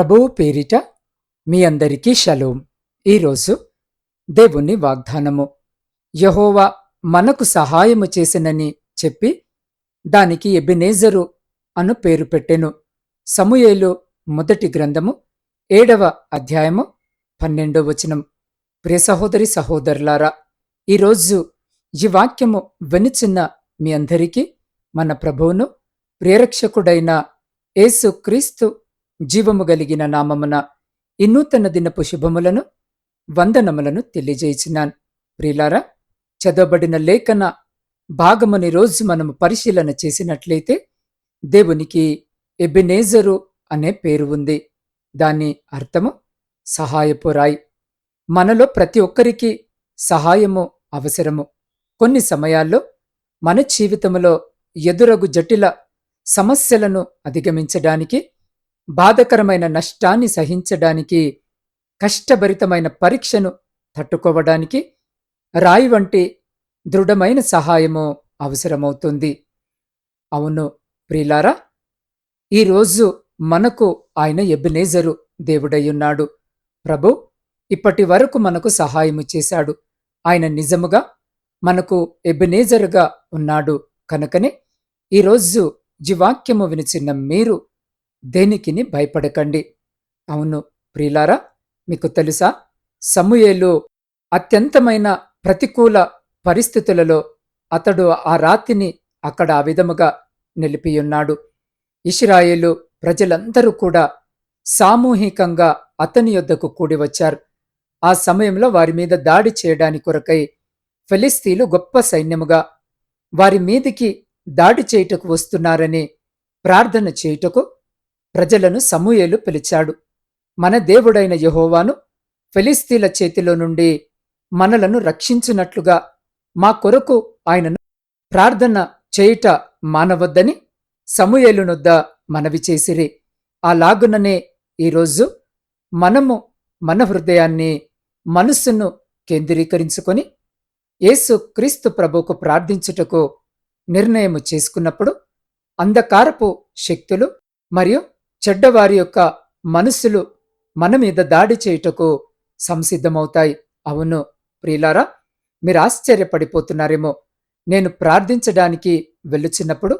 ప్రభువు పేరిట మీ అందరికీ షలోం. ఈరోజు దేవుని వాగ్దానము. యహోవా మనకు సహాయము చేసినని చెప్పి దానికి ఎబినేజరు అను పేరు పెట్టెను. సమూయేలు మొదటి గ్రంథము ఏడవ అధ్యాయము పన్నెండవ వచనం. ప్రియ సహోదరి సహోదరులారా ఈరోజు ఈ వాక్యము వెనుచున్న మీ అందరికీ మన ప్రభువును ప్రేరక్షకుడైన యేసు క్రీస్తు జీవము కలిగిన నామమున ఈ నూతన దినపు శుభములను వందనములను తెలియజేసినాను. ప్రియులారా చదవబడిన లేఖన భాగముని రోజు మనము పరిశీలన చేసినట్లయితే దేవునికి ఎబినేజరు అనే పేరు ఉంది. దాని అర్థము సహాయపురాయి మనలో ప్రతి ఒక్కరికి సహాయము అవసరము. కొన్ని సమయాల్లో మన జీవితంలో ఎదురగు జటిల సమస్యలను అధిగమించడానికి బాధకరమైన నష్టాన్ని సహించడానికి కష్టభరితమైన పరీక్షను తట్టుకోవడానికి రాయి వంటి దృఢమైన సహాయము అవసరమవుతుంది. అవును ప్రిలారా ఈరోజు మనకు ఆయన ఎబినేజరు దేవుడయ్యున్నాడు. ప్రభు ఇప్పటి వరకు మనకు సహాయము చేశాడు. ఆయన నిజముగా మనకు ఎబినేజరుగా ఉన్నాడు. కనుకనే ఈరోజు జీవాక్యము వినిచిన్న మీరు దేనికిని భయపడకండి. అవును ప్రియులారా మీకు తెలుసా? సమూయేలు అత్యంతమైన ప్రతికూల పరిస్థితులలో అతడు ఆ రాతిని అక్కడ ఆ విధముగా నిలిపియున్నాడు. ఇష్రాయేలు ప్రజలందరూ కూడా సామూహికంగా అతని యొద్దకు కూడి వచ్చారు. ఆ సమయంలో వారి మీద దాడి చేయడానికి కొరకై ఫిలిస్తీన్లు గొప్ప సైన్యముగా వారి మీదికి దాడి చేయుటకు వస్తున్నారని ప్రార్థన చేయుటకు ప్రజలను సమూయేలు పిలిచాడు. మన దేవుడైన యహోవాను ఫిలిస్తీన్ల చేతిలో నుండి మనలను రక్షించినట్లుగా మా కొరకు ఆయనను ప్రార్థన చేయుట మానవద్దని సమూయేలునొద్ద మనవి చేసిరి. అలాగుననే ఈరోజు మనము మన హృదయాన్ని మనస్సును కేంద్రీకరించుకొని యేసు క్రీస్తు ప్రభుకు ప్రార్థించుటకు నిర్ణయము చేసుకున్నప్పుడు అంధకారపు శక్తులు మరియు చెడ్డవారి యొక్క మనస్సులు మన మీద దాడి చేయుటకు సంసిద్ధమవుతాయి. అవును ప్రియులారా మీరు ఆశ్చర్యపడిపోతున్నారేమో. నేను ప్రార్థించడానికి వెళ్ళుచున్నప్పుడు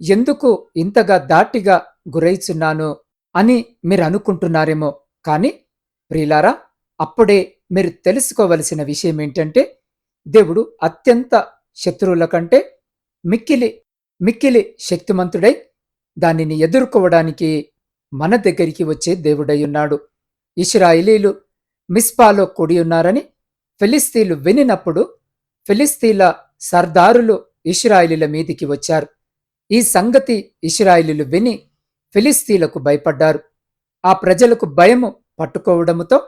ఎందుకు ఇంతగా దాటిగా గురైచున్నాను అని మీరు అనుకుంటున్నారేమో. కానీ ప్రియులారా అప్పుడే మీరు తెలుసుకోవలసిన విషయం ఏంటంటే దేవుడు అత్యంత శత్రువుల కంటే మిక్కిలి మిక్కిలి శక్తిమంతుడై దానిని ఎదుర్కోవడానికి మన దగ్గరికి వచ్చే దేవుడయ్యున్నాడు. ఇస్రాయిలీలు మిస్పాలో కూడి ఉన్నారని ఫిలిస్తీన్లు వినినప్పుడు ఫిలిస్తీన్ల సర్దారులు ఇస్రాయిలీల మీదికి వచ్చారు. ఈ సంగతి ఇస్రాయిలీలు విని ఫిలిస్తీన్లకు భయపడ్డారు. ఆ ప్రజలకు భయము పట్టుకోవడముతో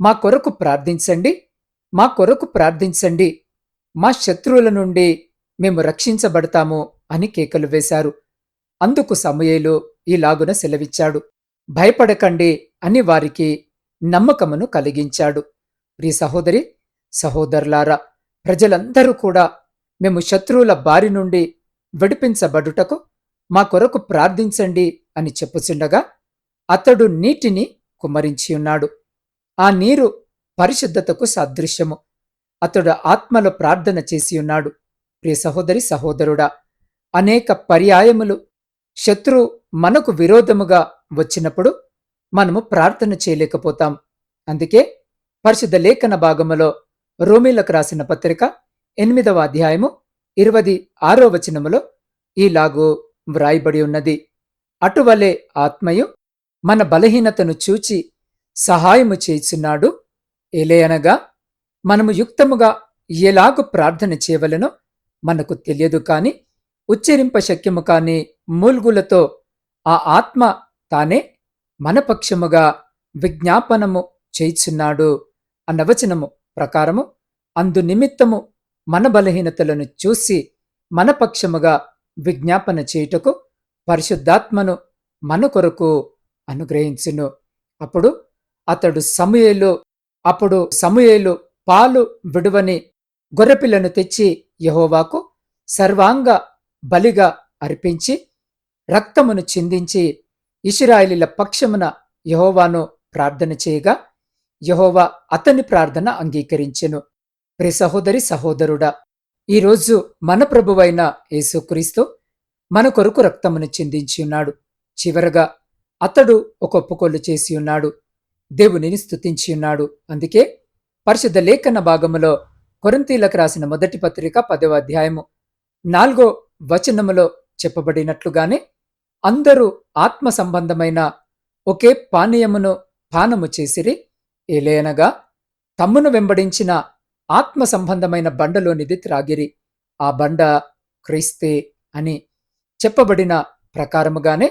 మా కొరకు ప్రార్థించండి మా కొరకు ప్రార్థించండి మా శత్రువుల నుండి మేము రక్షించబడతాము అని కేకలు వేశారు. అందుకు సమయేలు ఇలాగున సెలవిచ్చాడు. భయపడకండి అని వారికి నమ్మకమును కలిగించాడు. ప్రియ సహోదరి సహోదరులారా ప్రజలందరూ కూడా మేము శత్రువుల బారి నుండి విడిపించబడుటకు మా కొరకు ప్రార్థించండి అని చెప్పుచుండగా అతడు నీటిని కుమ్మరించియున్నాడు ఆ నీరు పరిశుద్ధతకు సదృశ్యము. అతడు ఆత్మలో ప్రార్థన చేసియున్నాడు ప్రియ సహోదరి సహోదరుడా అనేక పర్యాయములు శత్రు మనకు విరోధముగా వచ్చినప్పుడు మనము ప్రార్థన చేయలేకపోతాం. అందుకే పరిశుద్ధ లేఖన భాగములో రోమిలకు రాసిన పత్రిక ఎనిమిదవ అధ్యాయము ఇరవది ఆరో వచనములో ఈలాగు వ్రాయబడి ఉన్నది. అటువలే ఆత్మయు మన బలహీనతను చూచి సహాయము చేయుచున్నాడు. ఎలేయనగా మనము యుక్తముగా ఎలాగు ప్రార్థన చేయవలనో మనకు తెలియదు కాని ఉచ్చరింప శక్యము కాని మూల్గులతో ఆ ఆత్మ తానే మనపక్షముగా విజ్ఞాపనము చేయుచున్నాడు అన్న వచనము ప్రకారము అందు నిమిత్తము మన బలహీనతలను చూసి మనపక్షముగా విజ్ఞాపన చేయుటకు పరిశుద్ధాత్మను మన కొరకు అనుగ్రహించును. అప్పుడు అతడు సమయలు అప్పుడు సమయలు పాలు విడువని గొర్రెపిల్లను తెచ్చి యహోవాకు సర్వాంగ బలిగా అర్పించి రక్తమును చిందించి ఇషిరాయిలీల పక్షమున యహోవాను ప్రార్థన చేయగా యహోవా అతని ప్రార్థన అంగీకరించెను. ప్రి సహోదరి సహోదరుడా ఈరోజు మన ప్రభువైన యేసుక్రీస్తు మన కొరకు రక్తమును చిందించి ఉన్నాడు. చివరగా అతడు ఒక ఒప్పుకోలు చేసి ఉన్నాడు. దేవునిని స్తుతించి ఉన్నాడు. అందుకే పరిశుద్ధ లేఖన భాగములో కొరంతీలకు రాసిన మొదటి పత్రిక పదవ అధ్యాయము నాలుగో వచనములో చెప్పబడినట్లుగానే అందరూ ఆత్మ సంబంధమైన ఒకే పానీయమును పానము చేసిరి. ఏలేనగా తమ్మును వెంబడించిన ఆత్మ సంబంధమైన బండలోనిది త్రాగిరి. ఆ బండ క్రీస్తే అని చెప్పబడిన ప్రకారముగానే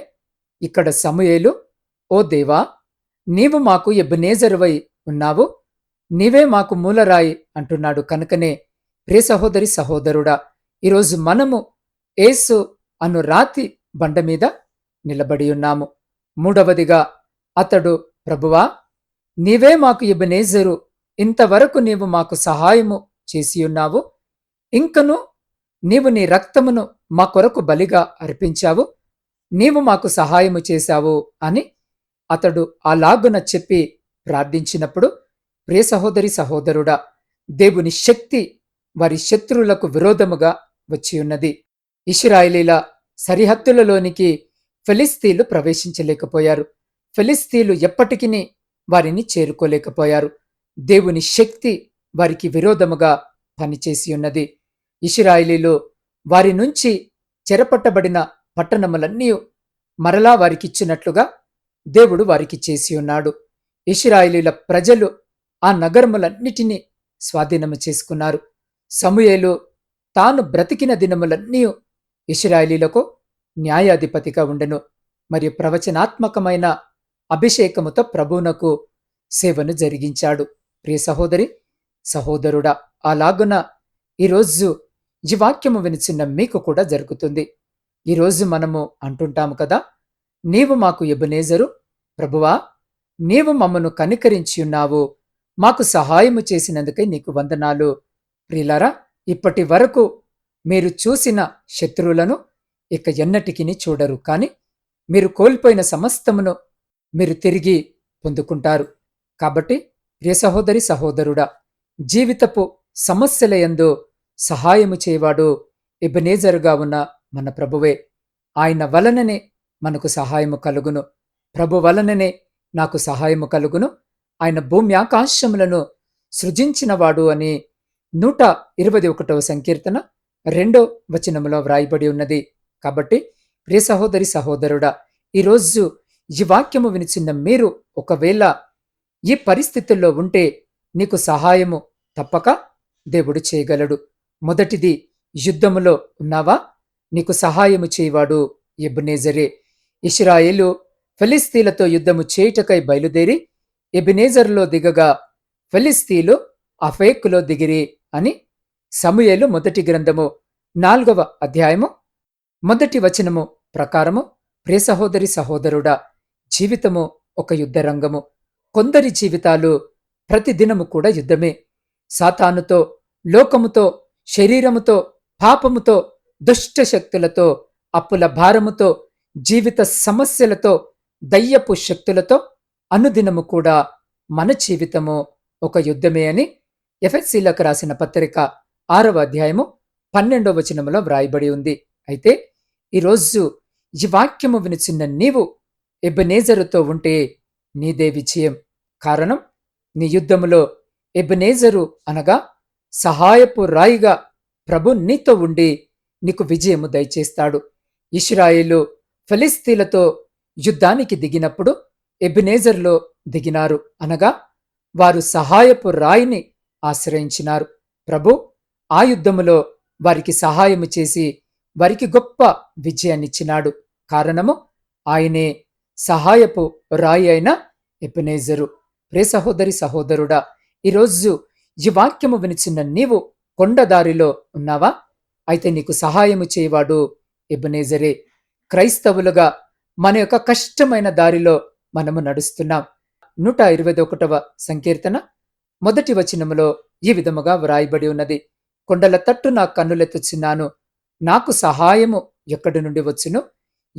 ఇక్కడ సమయేలు ఓ దేవా నీవు మాకు ఎబ్బనేజరువై ఉన్నావు. నీవే మాకు మూలరాయి అంటున్నాడు కనుకనే ప్రియ సహోదరి సహోదరుడా ఈరోజు మనము ఏసు అను రాతి బండ మీద నిలబడి ఉన్నాము. మూడవదిగా అతడు ప్రభువా నీవే మాకు ఇబనేజరు ఇంతవరకు నీవు మాకు సహాయము చేసియున్నావు ఇంకను నీవు నీ రక్తమును మా కొరకు బలిగా అర్పించావు. నీవు మాకు సహాయము చేశావు అని అతడు అలాగున చెప్పి ప్రార్థించినప్పుడు ప్రియ సహోదరి సహోదరుడా దేవుని శక్తి వారి శత్రువులకు విరోధముగా వచ్చి ఉన్నది. సరిహద్దులలోనికి ఫిలిస్తీన్లు ప్రవేశించలేకపోయారు. ఫిలిస్తీన్లు ఎప్పటికీ వారిని చేరుకోలేకపోయారు. దేవుని శక్తి వారికి విరోధముగా పనిచేసి ఉన్నది ఇస్రాయిలీలు వారి నుంచి చెరపట్టబడిన పట్టణములన్నీ మరలా వారికిచ్చినట్లుగా దేవుడు వారికి చేసి ఉన్నాడు ఇస్రాయిలీల ప్రజలు ఆ నగరములన్నిటినీ స్వాధీనము చేసుకున్నారు. సమూయేలు తాను బ్రతికిన దినములన్నీ ఇస్రాయిలీలకు న్యాయాధిపతిగా ఉండెను. మరియు ప్రవచనాత్మకమైన అభిషేకముతో ప్రభువునకు సేవను జరిగించాడు. ప్రియ సహోదరి సహోదరుడా అలాగున ఈరోజు ఈ వాక్యము వినిచిన్న మీకు కూడా జరుగుతుంది. ఈరోజు మనము అంటుంటాము కదా నీవు మాకు ఎబునేజరు ప్రభువా నీవు మమ్మను కనికరించి ఉన్నావు మాకు సహాయము చేసినందుకే నీకు వందనాలు. ప్రియులారా ఇప్పటి వరకు మీరు చూసిన శత్రువులను ఇక ఎన్నటికిని చూడరు. కాని మీరు కోల్పోయిన సమస్తమును మీరు తిరిగి పొందుకుంటారు. కాబట్టి ప్రియ సహోదరి సహోదరుడా జీవితపు సమస్యలయందు సహాయము చేయవాడు ఇబ్బనేజరుగా ఉన్న మన ప్రభువే. ఆయన వలననే మనకు సహాయము కలుగును. ప్రభు వలననే నాకు సహాయము కలుగును. ఆయన భూమి ఆకాశములను సృజించినవాడు అని నూట ఇరవై ఒకటవ సంకీర్తన రెండో వచనములో వ్రాయబడి ఉన్నది. కాబట్టి ప్రియ సహోదరి సహోదరుడా ఈరోజు ఈ వాక్యము వినిచిన్న మీరు ఒకవేళ ఈ పరిస్థితుల్లో ఉంటే నీకు సహాయము తప్పక దేవుడు చేయగలడు. మొదటిది యుద్ధములో ఉన్నావా? నీకు సహాయము చేయవాడు ఎబునేజరే. ఇస్రాయేలు ఫెలిస్తీలతో యుద్ధము చేయుటకై బయలుదేరి ఎబినేజర్లో దిగగా ఫెలిస్తీలు అఫేక్కులో దిగిరి అని సమూయేలు మొదటి గ్రంథము నాలుగవ అధ్యాయము మొదటి వచనము ప్రకారము ప్రియ సహోదరి సహోదరుడా జీవితము ఒక యుద్ధరంగము. కొందరి జీవితాలు ప్రతిదినము కూడా యుద్ధమే. సాతానుతో లోకముతో శరీరముతో పాపముతో దుష్ట శక్తులతో అప్పుల భారముతో జీవిత సమస్యలతో దయ్యపు శక్తులతో అనుదినము కూడా మన జీవితము ఒక యుద్ధమే అని ఎఫ్ఎస్సీలకు రాసిన పత్రిక ఆరవ అధ్యాయము పన్నెండవ వచనములో వ్రాయబడి ఉంది. అయితే ఈరోజు ఈ వాక్యము వినిచిన్న నీవు ఎబనేజరుతో ఉంటే నీదే విజయం. కారణం నీ యుద్ధములో ఎబనేజరు అనగా సహాయపు రాయిగా ప్రభు నీతో ఉండి నీకు విజయము దయచేస్తాడు. ఇస్రాయేలు ఫలిస్తీలతో యుద్ధానికి దిగినప్పుడు ఎబినేజర్లో దిగినారు. అనగా వారు సహాయపు రాయిని ఆశ్రయించినారు. ప్రభు ఆ యుద్ధములో వారికి సహాయము చేసి వారికి గొప్ప విజయాన్నిచ్చినాడు. కారణము ఆయనే సహాయపు రాయి అయిన ఎపినేజరు. ప్రే సహోదరి సహోదరుడా ఈరోజు ఈ వాక్యము వినిచిన నీవు కొండదారిలో ఉన్నావా? అయితే నీకు సహాయము చేయవాడు ఎబనేజరే. క్రైస్తవులుగా మన యొక్క కష్టమైన దారిలో మనము నడుస్తున్నాం. నూట ఇరవై ఒకటవ సంకీర్తన మొదటి వచనములో ఈ విధముగా వ్రాయబడి ఉన్నది. కొండల తట్టు నా కన్నులెత్తుచున్నాను. నాకు సహాయము ఎక్కడి నుండి వచ్చును?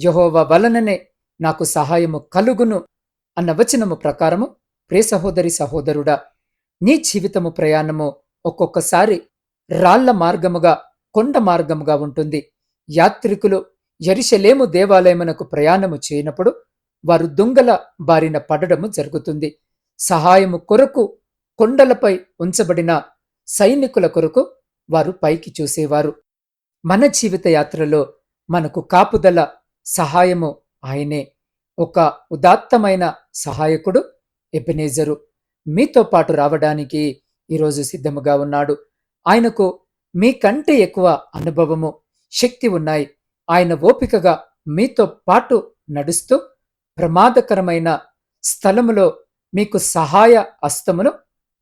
యహోవ వలననే నాకు సహాయము కలుగును అన్న వచనము ప్రకారము ప్రే సహోదరి సహోదరుడా నీ జీవితము ప్రయాణము ఒక్కొక్కసారి రాళ్ళ మార్గముగా కొండ మార్గముగా ఉంటుంది. యాత్రికులు ఎరిశలేము దేవాలయమునకు ప్రయాణము చేయనప్పుడు వారు దొంగల బారిన పడడము జరుగుతుంది. సహాయము కొరకు కొండలపై ఉంచబడిన సైనికుల కొరకు వారు పైకి చూసేవారు. మన జీవిత యాత్రలో మనకు కాపుదల సహాయము ఆయనే. ఒక ఉదాత్తమైన సహాయకుడు ఎబెనేజరు. మీతో పాటు రావడానికి ఈరోజు సిద్ధముగా ఉన్నాడు. ఆయనకు మీకంటే ఎక్కువ అనుభవము శక్తి ఉన్నాయి. ఆయన ఓపికగా మీతో పాటు నడుస్తూ ప్రమాదకరమైన స్థలములో మీకు సహాయ అస్తమును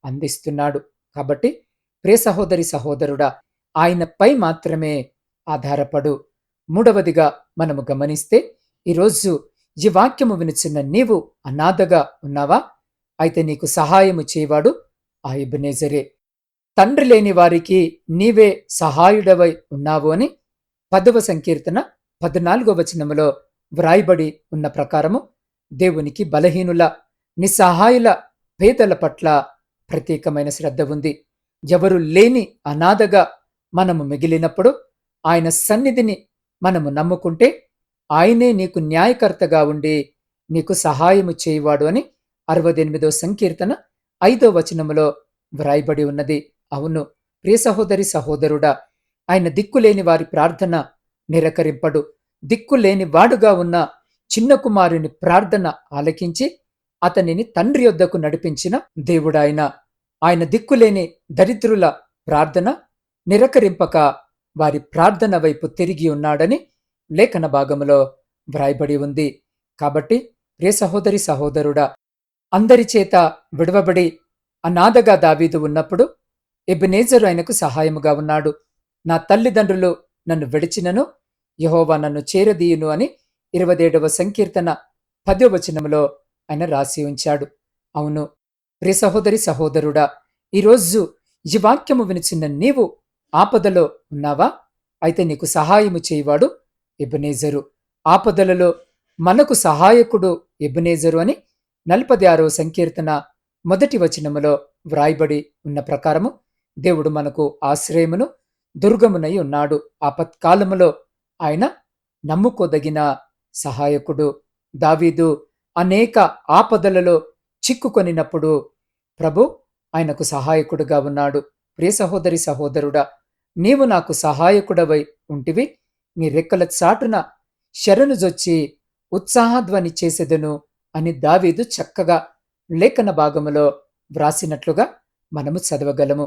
అందిస్తున్నాడు. కాబట్టి ప్రియ సహోదరి సహోదరుడా ఆయనపై మాత్రమే ఆధారపడు. మూడవదిగా మనము గమనిస్తే ఈరోజు ఈ వాక్యము వినిచిన్న నీవు అనాథగా ఉన్నావా? అయితే నీకు సహాయము చేయవాడు ఆ ఇబ్నేజరే తండ్రి లేని వారికి నీవే సహాయుడవై ఉన్నావు అని పదవ సంకీర్తన పద్నాలుగో వచనములో వ్రాయబడి ఉన్న ప్రకారము దేవునికి బలహీనుల నిస్సహాయుల పేదల పట్ల ప్రత్యేకమైన శ్రద్ధ ఉంది. ఎవరు లేని అనాథగా మనము మిగిలినప్పుడు ఆయన సన్నిధిని మనము నమ్ముకుంటే ఆయనే నీకు న్యాయకర్తగా ఉండి నీకు సహాయము చేయవాడు అని అరవదెనిమిదో సంకీర్తన ఐదో వచనములో వ్రాయబడి ఉన్నది. అవును ప్రియ సహోదరి సహోదరుడా ఆయన దిక్కులేని వారి ప్రార్థన నిరకరింపడు. దిక్కులేని వాడుగా ఉన్న చిన్న కుమారుని ప్రార్థన ఆలకించి అతనిని తండ్రి యొద్దకు నడిపించిన దేవుడాయన. ఆయన దిక్కులేని దరిద్రుల ప్రార్థన నిరకరింపక వారి ప్రార్థన వైపు తిరిగి ఉన్నాడని లేఖన భాగములో వ్రాయబడి ఉంది. కాబట్టి ప్రియ సహోదరి సహోదరుడా అందరి చేత విడవబడి అనాథగా దావీదు ఉన్నప్పుడు ఎబినేజరు ఆయనకు సహాయముగా ఉన్నాడు. నా తల్లిదండ్రులు నన్ను విడిచినను యహోవా నన్ను చేరదీయును అని ఇరవదేడవ సంకీర్తన పదో ఆయన రాసి ఉంచాడు. అవును ప్రియ సహోదరి సహోదరుడా ఈరోజు ఈ వాక్యము వినిచిన నీవు ఆపదలో ఉన్నావా? అయితే నీకు సహాయము చేయవాడు ఎబనేజరు. ఆపదలలో మనకు సహాయకుడు ఎబనేజరు అని నలపది ఆరవ సంకీర్తన మొదటి వచనములో వ్రాయబడి ఉన్న ప్రకారము దేవుడు మనకు ఆశ్రయమును దుర్గమునై ఉన్నాడు. ఆపత్కాలములో ఆయన నమ్ముకోదగిన సహాయకుడు. దావీదు అనేక ఆపదలలో చిక్కుకొనినప్పుడు ప్రభు ఆయనకు సహాయకుడుగా ఉన్నాడు. ప్రియ సహోదరి సహోదరుడా నీవు నాకు సహాయకుడవై ఉంటివి. నీ రెక్కల చాటున శరణుజొచ్చి ఉత్సాహధ్వని చేసేదను అని దావీదు చక్కగా లేఖన భాగములో వ్రాసినట్లుగా మనము చదవగలము.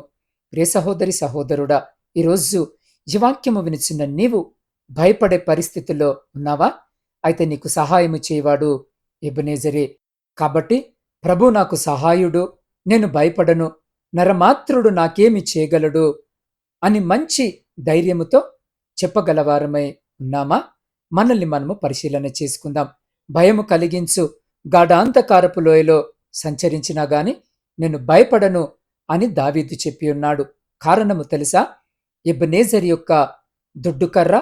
ప్రియ సహోదరి సహోదరుడా ఈరోజు ఈ వినిచిన నీవు భయపడే పరిస్థితుల్లో ఉన్నావా? అయితే నీకు సహాయము చేయవాడు ఎబునేజరే. కాబట్టి ప్రభు నాకు సహాయుడు నేను భయపడను. నరమాత్రుడు నాకేమి చేయగలడు? అని మంచి ధైర్యముతో చెప్పగలవారమై ఉన్నామా? మనల్ని మనము పరిశీలన చేసుకుందాం. భయము కలిగించు గాఢాంతకారపు లోయలో సంచరించినా గాని నేను భయపడను అని దావీదు చెప్పి ఉన్నాడు. కారణము తెలుసా? ఎబ్బనేజర్ యొక్క దుడ్డుకర్ర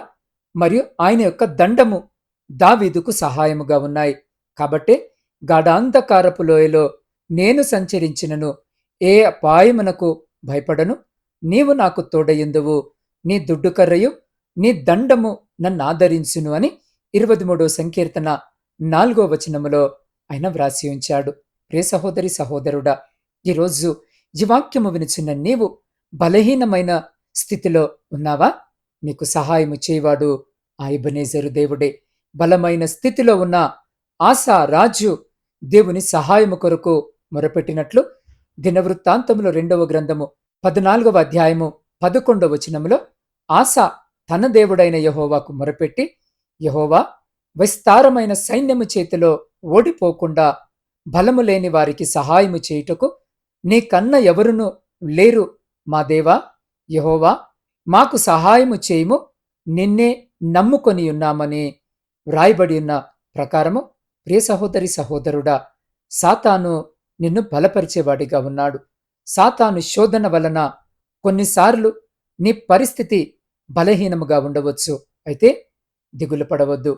మరియు ఆయన యొక్క దండము దావీదుకు సహాయముగా ఉన్నాయి. కాబట్టే గాఢాంధకారపు లోయలో నేను సంచరించినను ఏ అపాయమునకు భయపడను? నీవు నాకు తోడయుందువు నీ దుడ్డుకర్రయు నీ దండము నన్ను ఆదరించును అని ఇరవై మూడో సంకీర్తన నాలుగో వచనములో ఆయన వ్రాసి ఉంచాడు. ప్రే సహోదరి సహోదరుడా ఈరోజు ఈ వాక్యము వినిచిన నీవు బలహీనమైన స్థితిలో ఉన్నావా? నీకు సహాయము చేయవాడు ఆ ఇబనేజరు దేవుడే. బలమైన స్థితిలో ఉన్న ఆశా రాజు దేవుని సహాయము కొరకు మొరపెట్టినట్లు దినవృత్తాంతములో రెండవ గ్రంథము పద్నాలుగవ అధ్యాయము పదకొండవ వచనములో ఆశ తన దేవుడైన యహోవాకు మొరపెట్టి యహోవా విస్తారమైన సైన్యము చేతిలో ఓడిపోకుండా బలము లేని వారికి సహాయము చేయుటకు నీ కన్న ఎవరును లేరు. మా దేవా యహోవా మాకు సహాయము చేయుము నిన్నే నమ్ముకొని ఉన్నామని వ్రాయబడి ఉన్న ప్రకారము ప్రియ సహోదరి సహోదరుడా సాతాను నిన్ను బలపరిచేవాడిగా ఉన్నాడు. సాతాను శోధన వలన కొన్నిసార్లు నీ పరిస్థితి బలహీనముగా ఉండవచ్చు. అయితే దిగులు పడవద్దు.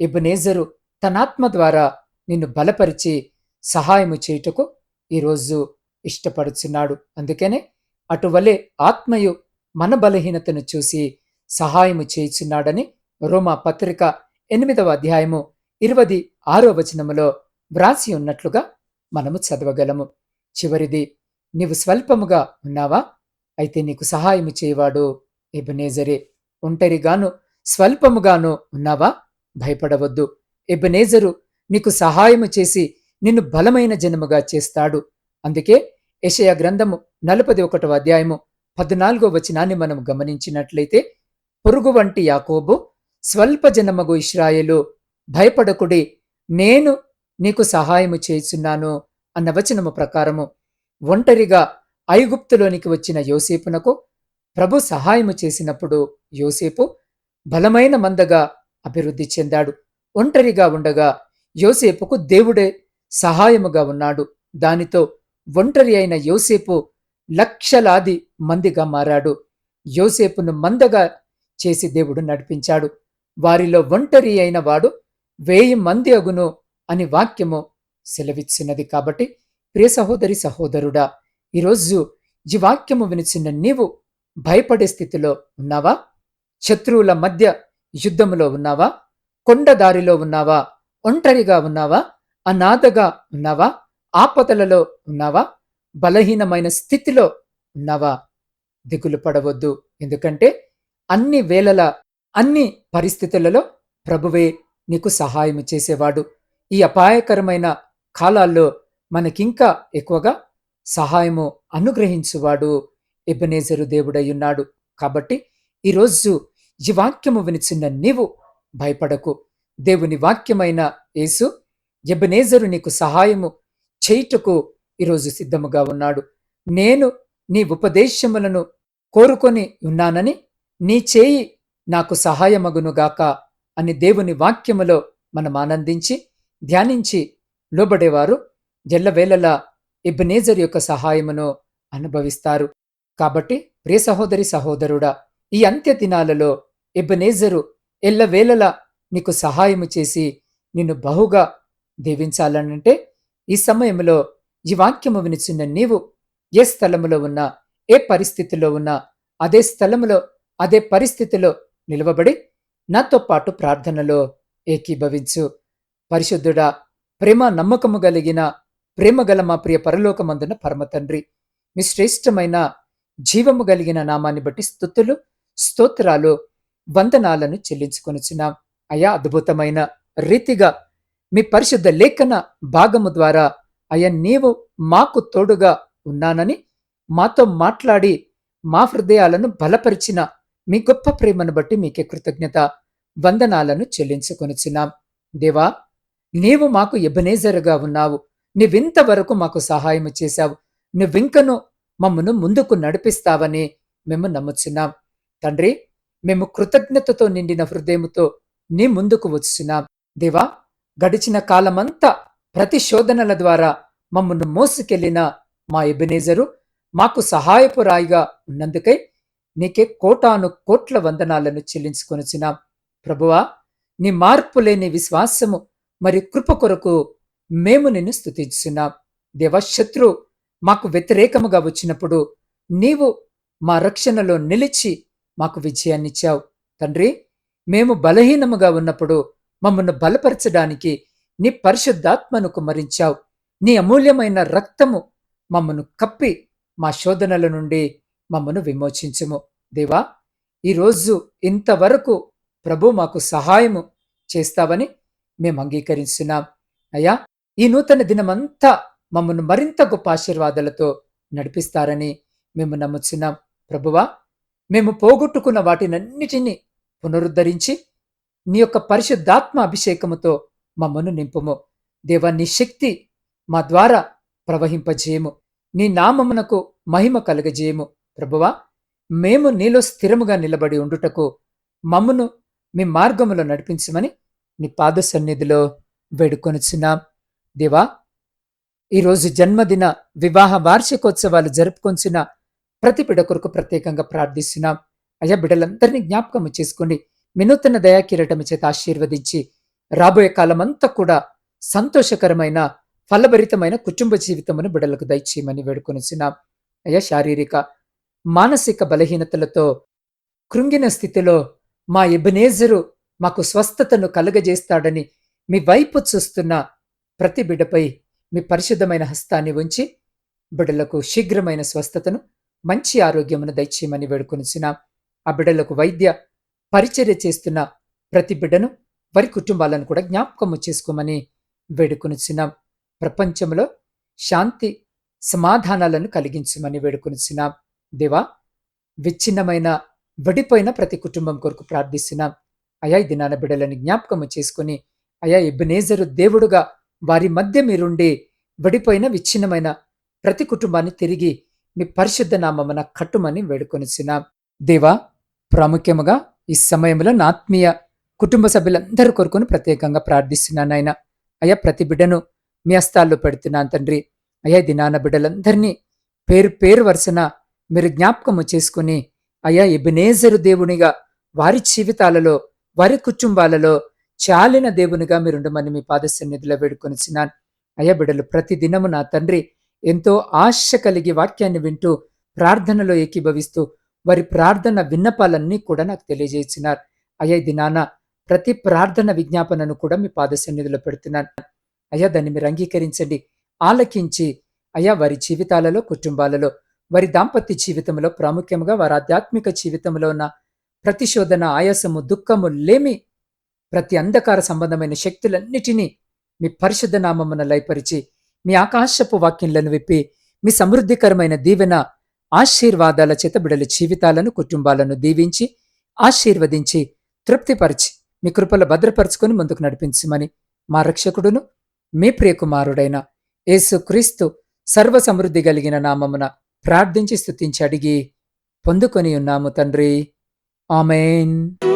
ఇబ్నేజరు తనాత్మ ద్వారా నిన్ను బలపరిచి సహాయము చేయుటకు ఈరోజు ఇష్టపడుచున్నాడు. అందుకనే అటువలే ఆత్మయు మన బలహీనతను చూసి సహాయము చేయుచున్నాడని రోమా పత్రిక ఎనిమిదవ అధ్యాయము ఇరవది ఆరో వచనములో వ్రాసి ఉన్నట్లుగా మనము చదవగలము. చివరిది నీవు స్వల్పముగా ఉన్నావా? అయితే నీకు సహాయము చేయవాడు ఎబనేజరే. ఒంటరిగాను స్వల్పముగాను ఉన్నావా? భయపడవద్దు. ఎబనేజరు నీకు సహాయము చేసి నిన్ను బలమైన జనముగా చేస్తాడు. అందుకే యషయ గ్రంథము నలపది ఒకటవ అధ్యాయము పద్నాలుగో వచనాన్ని మనం గమనించినట్లయితే పొరుగు వంటి యాకోబు స్వల్ప జనమగు ఇస్రాయేలు భయపడకుడి నేను నీకు సహాయము చేస్తున్నాను అన్న వచనము ప్రకారము ఒంటరిగా ఐగుప్తులోనికి వచ్చిన యోసేపునకు ప్రభు సహాయము చేసినప్పుడు యోసేపు బలమైన మందగా అభివృద్ధి చెందాడు. ఒంటరిగా ఉండగా యోసేపుకు దేవుడే సహాయముగా ఉన్నాడు. దానితో ఒంటరి అయిన యోసేపు లక్షలాది మందిగా మారాడు. యోసేపును మందగా చేసి దేవుడు నడిపించాడు. వారిలో ఒంటరి అయిన వాడు వేయి మంది అగును అని వాక్యము సెలవిచ్చినది కాబట్టి ప్రియ సహోదరి సహోదరుడా ఈరోజు ఈ వాక్యము వినిచిన నీవు భయపడే స్థితిలో ఉన్నావా? శత్రువుల మధ్య యుద్ధములో ఉన్నావా? కొండ దారిలో ఉన్నావా? ఒంటరిగా ఉన్నావా? అనాథగా ఉన్నావా? ఆపదలలో ఉన్నావా? బలహీనమైన స్థితిలో ఉన్నావా? దిగులు పడవద్దు. ఎందుకంటే అన్ని వేళల అన్ని పరిస్థితులలో ప్రభువే నీకు సహాయం చేసేవాడు. ఈ అపాయకరమైన కాలాల్లో మనకింకా ఎక్కువగా సహాయము అనుగ్రహించువాడు ఎబనేజరు దేవుడయ్యున్నాడు. కాబట్టి ఈరోజు ఈ వాక్యము వినిచిన్న నీవు భయపడకు. దేవుని వాక్యమైన యేసు ఎబనేజరు నీకు సహాయము చేయుటకు ఈరోజు సిద్ధముగా ఉన్నాడు. నేను నీ ఉపదేశములను కోరుకొని ఉన్నానని నీ చేయి నాకు సహాయమగునుగాక అని దేవుని వాక్యములో మనం ఆనందించి ధ్యానించి లోబడేవారు ఎల్లవేళలా ఎబ్బనేజర్ యొక్క సహాయమును అనుభవిస్తారు. కాబట్టి ప్రియ సహోదరి సహోదరుడా ఈ అంత్య దినాలలో ఎబ్బనేజరు ఎల్లవేళలా నీకు సహాయము చేసి నిన్ను బహుగా దీవించాలనంటే ఈ సమయంలో ఈ వాక్యము వినిచిన నీవు ఏ స్థలములో ఉన్నా ఏ పరిస్థితిలో ఉన్నా అదే స్థలములో అదే పరిస్థితిలో నిలవబడి నాతో పాటు ప్రార్థనలో ఏకీభవించు. పరిశుద్ధుడా ప్రేమ నమ్మకము కలిగిన ప్రేమ గల మా ప్రియ పరలోకమందున పరమతండ్రి మీ శ్రేష్టమైన జీవము కలిగిన నామాన్ని బట్టి స్థుతులు స్తోత్రాలు వందనాలను చెల్లించుకొనిచున్నాం. అయా అద్భుతమైన రీతిగా మీ పరిశుద్ధ లేఖన భాగము ద్వారా అయ్యా నీవు మాకు తోడుగా ఉన్నానని మాతో మాట్లాడి మా హృదయాలను బలపరిచిన మీ గొప్ప ప్రేమను బట్టి మీకే కృతజ్ఞత వందనాలను చెల్లించుకొనిచున్నాం. దేవా నీవు మాకు ఎబనేజరుగా ఉన్నావు. నీవింతవరకు మాకు సహాయం చేశావు. నువ్వింకను మమ్మను ముందుకు నడిపిస్తావని మేము నమ్ముచున్నాం. తండ్రి మేము కృతజ్ఞతతో నిండిన హృదయముతో నీ ముందుకు వచ్చుచున్నాం. దేవా గడిచిన కాలమంతా ప్రతి శోధనల ద్వారా మమ్మను మోసుకెళ్ళిన మా ఎబెనేజరు మాకు సహాయపు రాయిగా ఉన్నందుకై నీకే కోటాను కోట్ల వందనాలను చెల్లించుకొనిచున్నాం. ప్రభువా నీ మార్పు లేని విశ్వాసము మరి కృప కొరకు మేము నిన్ను స్థుతించున్నాం దేవ శత్రు మాకు వ్యతిరేకముగా వచ్చినప్పుడు నీవు మా రక్షణలో నిలిచి మాకు విజయాన్నిచ్చావు తండ్రి మేము బలహీనముగా ఉన్నప్పుడు మమ్మల్ని బలపరచడానికి నీ పరిశుద్ధాత్మను కుమరించావు. నీ అమూల్యమైన రక్తము మమ్మను కప్పి మా శోధనల నుండి మమ్మను విమోచించుము. దేవా ఈరోజు ఇంతవరకు ప్రభు మాకు సహాయము చేస్తావని మేము అంగీకరిస్తున్నాం అయ్యా ఈ నూతన దినమంతా మమ్మను మరింత గొప్ప ఆశీర్వాదాలతో నడిపిస్తారని మేము నమ్ముచున్నాం. ప్రభువా మేము పోగొట్టుకున్న వాటినన్నిటినీ పునరుద్ధరించి నీ యొక్క పరిశుద్ధాత్మ అభిషేకముతో మమ్మను నింపుము. దేవా నీ శక్తి మా ద్వారా ప్రవహింపజేయము. నీ నామమునకు మహిమ కలగజేయము. ప్రభువా మేము నీలో స్థిరముగా నిలబడి ఉండుటకు మమ్మును మీ మార్గములో నడిపించమని నీ పాద సన్నిధిలో వేడుకొనుచున్నాం. దేవా ఈరోజు జన్మదిన వివాహ వార్షికోత్సవాలు జరుపుకొంచిన ప్రతి బిడ కొరకు ప్రత్యేకంగా ప్రార్థిస్తున్నాం. అయ్యా బిడ్డలందరినీ జ్ఞాపకము చేసుకుని వినూతన దయాకిరటము చేత ఆశీర్వదించి రాబోయే కాలమంతా కూడా సంతోషకరమైన ఫలభరితమైన కుటుంబ జీవితమును బిడలకు దయచేయమని వేడుకొనిసినాం అయ్యా శారీరక మానసిక బలహీనతలతో కృంగిన స్థితిలో మా ఎబనేజరు మాకు స్వస్థతను కలుగజేస్తాడని మీ వైపు చూస్తున్న ప్రతి బిడ్డపై మీ పరిశుద్ధమైన హస్తాన్ని ఉంచి బిడ్డలకు శీఘ్రమైన స్వస్థతను మంచి ఆరోగ్యమును దయచేయమని వేడుకొనిచిన ఆ బిడ్డలకు వైద్య పరిచర్య చేస్తున్న ప్రతి బిడ్డను వారి కుటుంబాలను కూడా జ్ఞాపకము చేసుకోమని వేడుకొనిచున్నాం. ప్రపంచంలో శాంతి సమాధానాలను కలిగించమని వేడుకొనిచున్నాం. దేవా విచ్ఛిన్నమైన విడిపోయిన ప్రతి కుటుంబం కొరకు ప్రార్థిస్తున్నాం. అయా ఇది దినాన బిడ్డలని జ్ఞాపకము చేసుకుని అయా ఎబ్బనేజరు దేవుడుగా వారి మధ్య మీరుండి విడిపోయిన విచ్ఛిన్నమైన ప్రతి కుటుంబాన్ని తిరిగి మీ పరిశుద్ధ నామమున కట్టుమని వేడుకొనిచున్నాం. దేవా ప్రాముఖ్యముగా ఈ సమయంలో నా ఆత్మీయ కుటుంబ సభ్యులందరి కొరకును ప్రత్యేకంగా ప్రార్థిస్తున్నాను ఆయన అయ్యా ప్రతి బిడ్డను మీ హస్తాల్లో పెడుతున్నాను తండ్రి. అయ్యా దినాన బిడ్డలందరినీ పేరు పేరు వరుసన మీరు జ్ఞాపకము చేసుకుని అయ్యా ఎబినేజరు దేవునిగా వారి జీవితాలలో వారి కుటుంబాలలో చాలిన దేవునిగా మీరుండమని మీ పాదసన్నిధిలో వేడుకొనిచ్చినాను అయ్యా బిడ్డలు ప్రతి దినము నా తండ్రి ఎంతో ఆశ కలిగి వాక్యాన్ని వింటూ ప్రార్థనలో ఏకీభవిస్తూ వారి ప్రార్థన విన్నపాలన్నీ కూడా నాకు తెలియజేసినారు. అయ్యా ఈ దినాన ప్రతి ప్రార్థన విజ్ఞాపనను కూడా మీ పాదసన్నిధిలో పెడుతున్నాను. అయ్యా దాన్ని మీరు అంగీకరించండి. ఆలకించి అయ్యా వారి జీవితాలలో కుటుంబాలలో వారి దాంపత్య జీవితంలో ప్రాముఖ్యంగా వారి ఆధ్యాత్మిక జీవితంలో ఉన్న ప్రతిశోధన ఆయాసము దుఃఖము లేమి ప్రతి అంధకార సంబంధమైన శక్తులన్నిటినీ మీ పరిశుద్ధ నామమున లయపరిచి మీ ఆకాశపు వాక్యంలను విప్పి మీ సమృద్ధికరమైన దీవెన ఆశీర్వాదాల చేత బిడల జీవితాలను కుటుంబాలను దీవించి ఆశీర్వదించి తృప్తిపరిచి మీ కృపల భద్రపరుచుకొని ముందుకు నడిపించమని మా రక్షకుడును మీ ప్రియకుమారుడైన యేసుక్రీస్తు సర్వ సమృద్ధి కలిగిన నామమున ప్రార్థించి స్థుతించి అడిగి పొందుకొని ఉన్నాము తండ్రి. Amen.